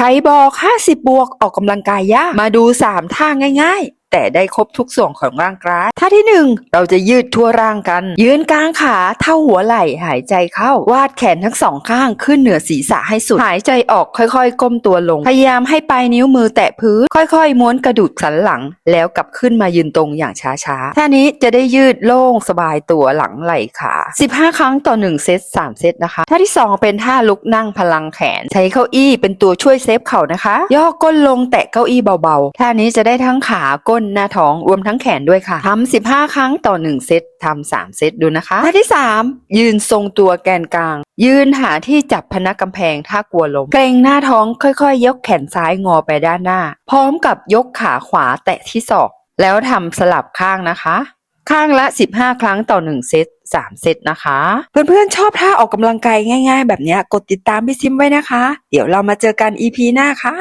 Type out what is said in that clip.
ใครบอก 50 บวกออกกำลังกายยาก มาดู 3 ท่าง่ายๆ แต่ได้ครบทุกส่วนของร่างกาย ท่าที่ 1 เราจะยืดทั่วร่างกัน ยืนกลางขาเท่าหัวไหล่หายใจเข้า วาดแขนทั้งสองข้างขึ้นเหนือศีรษะให้สุด หายใจออกค่อยๆ ก้มตัวลง พยายามให้ปลายนิ้วมือแตะพื้น ค่อยๆ ม้วนกระดูกสันหลัง แล้วกลับขึ้นมายืนตรงอย่างช้าๆ ท่านี้จะได้ยืดโล่งสบายตัวหลังไหล่ขา 15 ครั้งต่อ 1 เซต 3 เซตนะคะ ท่าที่ 2 เป็นท่าลุกนั่งพลังแขน ใช้เก้าอี้เป็นตัวช่วยเซฟเข่านะคะ ย่อก้นลงแตะเก้าอี้เบาๆ ท่านี้จะได้ทั้งขาก้นหน้าท้องรวมทั้งแขนด้วยค่ะทำ15ครั้งต่อ1เซตทำ3เซตดูนะคะท่าที่3ยืนทรงตัวแกนกลาง ยืนหาที่จับพนักกำแพงถ้ากลัวลม เกรงหน้าท้องค่อยๆ ยกแขนซ้ายงอไปด้านหน้า พร้อมกับยกขาขวาแตะที่ศอก แล้วทำสลับข้างนะคะ ข้างละ 15 ครั้งต่อ 1 เซต3 เซตนะคะ เพื่อนๆชอบท่าออกกำลังกายง่าย ๆ แบบเนี้ยกดติดตามพี่ซิมไว้นะคะ เดี๋ยวเรามาเจอกัน EP หน้าค่ะ